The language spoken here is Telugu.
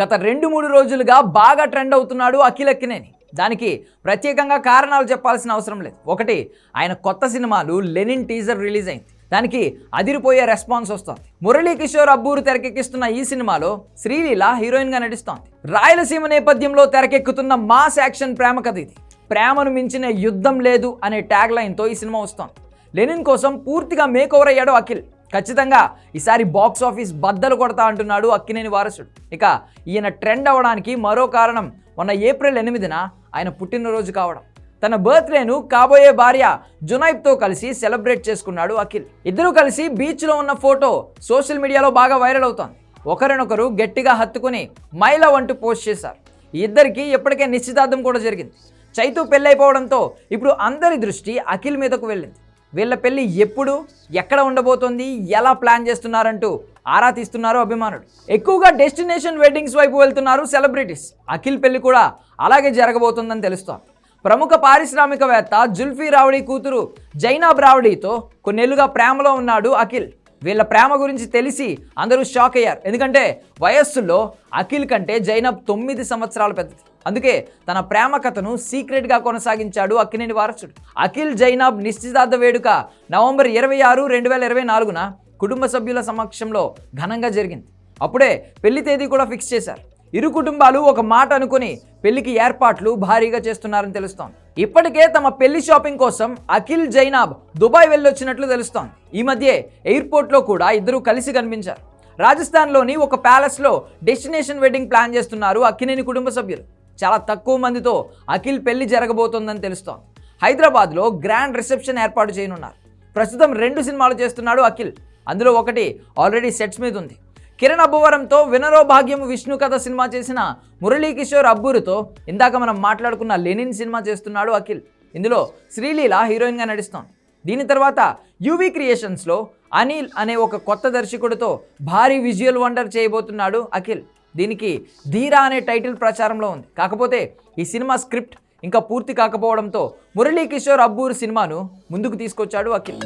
గత రెండు మూడు రోజులుగా బాగా ట్రెండ్ అవుతున్నాడు అఖిలక్కినేని దానికి ప్రత్యేకంగా కారణాలు చెప్పాల్సిన అవసరం లేదు. ఒకటి ఆయన కొత్త సినిమాలు లెనిన్ టీజర్ రిలీజ్ అయింది. దానికి అదిరిపోయే రెస్పాన్స్ వస్తుంది. మురళీ కిషోర్ అబ్బూరు తెరకెక్కిస్తున్న ఈ సినిమాలో శ్రీలీల హీరోయిన్గా నటిస్తోంది. రాయలసీమ నేపథ్యంలో తెరకెక్కుతున్న మాస్ యాక్షన్ ప్రేమ కథ ఇది. ప్రేమను మించిన యుద్ధం లేదు అనే ట్యాగ్ లైన్తో ఈ సినిమా వస్తోంది. లెనిన్ కోసం పూర్తిగా మేకోవర్ అయ్యాడు అఖిల్. ఖచ్చితంగా ఈసారి బాక్స్ ఆఫీస్ బద్దలు కొడతా అంటున్నాడు అక్కినేని వారసుడు. ఇక ఈయన ట్రెండ్ అవ్వడానికి మరో కారణం మొన్న ఏప్రిల్ ఎనిమిదిన ఆయన పుట్టినరోజు కావడం. తన బర్త్డేను కాబోయే భార్య జునైబ్తో కలిసి సెలబ్రేట్ చేసుకున్నాడు అఖిల్. ఇద్దరూ కలిసి బీచ్లో ఉన్న ఫోటో సోషల్ మీడియాలో బాగా వైరల్ అవుతోంది. ఒకరినొకరు గట్టిగా హత్తుకుని మైల వంటూ పోస్ట్ చేశారు. ఇద్దరికి ఇప్పటికే నిశ్చితార్థం కూడా జరిగింది. చైతు పెళ్ళైపోవడంతో ఇప్పుడు అందరి దృష్టి అఖిల్ మీదకు వెళ్ళింది. వీళ్ళ పెళ్ళి ఎప్పుడు ఎక్కడ ఉండబోతోంది ఎలా ప్లాన్ చేస్తున్నారంటూ ఆరా తీస్తున్నారు అభిమానులు. ఎక్కువగా డెస్టినేషన్ వెడ్డింగ్స్ వైపు వెళ్తున్నారు సెలబ్రిటీస్. అఖిల్ పెళ్ళి కూడా అలాగే జరగబోతుందని తెలుస్తోంది. ప్రముఖ పారిశ్రామికవేత్త జుల్ఫీ రావడి కూతురు జైనాబ్ రావడీతో కొన్నేళ్ళుగా ప్రేమలో ఉన్నాడు అఖిల్. వీళ్ళ ప్రేమ గురించి తెలిసి అందరూ షాక్ అయ్యారు. ఎందుకంటే వయస్సులో అఖిల్ కంటే జైనబ్ తొమ్మిది సంవత్సరాల పెద్దది. అందుకే తన ప్రేమ కథను సీక్రెట్గా కొనసాగించాడు అక్కినేని వారసుడు. అఖిల్ జైనాబ్ నిశ్చితార్థ వేడుక నవంబర్ ఇరవై ఆరు రెండు వేల ఇరవై నాలుగున కుటుంబ సభ్యుల సమక్షంలో ఘనంగా జరిగింది. అప్పుడే పెళ్ళి తేదీ కూడా ఫిక్స్ చేశారు. ఇరు కుటుంబాలు ఒక మాట అనుకుని పెళ్ళికి ఏర్పాట్లు భారీగా చేస్తున్నారని తెలుస్తోంది. ఇప్పటికే తమ పెళ్ళి షాపింగ్ కోసం అఖిల్ జైనాబ్ దుబాయ్ వెళ్ళొచ్చినట్లు తెలుస్తోంది. ఈ మధ్య ఎయిర్పోర్ట్లో కూడా ఇద్దరు కలిసి కనిపించారు. రాజస్థాన్లోని ఒక ప్యాలెస్లో డెస్టినేషన్ వెడ్డింగ్ ప్లాన్ చేస్తున్నారు అక్కినేని కుటుంబ సభ్యులు. చాలా తక్కువ మందితో అఖిల్ పెళ్ళి జరగబోతోందని తెలుస్తోంది. హైదరాబాద్లో గ్రాండ్ రిసెప్షన్ ఏర్పాటు చేయనున్నారు. ప్రస్తుతం రెండు సినిమాలు చేస్తున్నాడు అఖిల్. అందులో ఒకటి ఆల్రెడీ సెట్స్ మీద ఉంది. కిరణ్ అబ్బువరంతో వినరో భాగ్యం విష్ణు కథ సినిమా చేసిన మురళీ కిషోర్ అబ్బూరుతో ఇందాక మనం మాట్లాడుకున్న లెనిన్ సినిమా చేస్తున్నాడు అఖిల్. ఇందులో శ్రీలీల హీరోయిన్గా నడుస్తోంది దీని తర్వాత యూవీ క్రియేషన్స్లో అనిల్ అనే ఒక కొత్త దర్శకుడితో భారీ విజువల్ వండర్ చేయబోతున్నాడు అఖిల్. దీనికి ధీరా అనే టైటిల్ ప్రచారంలో ఉంది. కాకపోతే ఈ సినిమా స్క్రిప్ట్ ఇంకా పూర్తి కాకపోవడంతో మురళీ కిషోర్ అబ్బూరు సినిమాను ముందుకు తీసుకొచ్చాడు అఖిల్.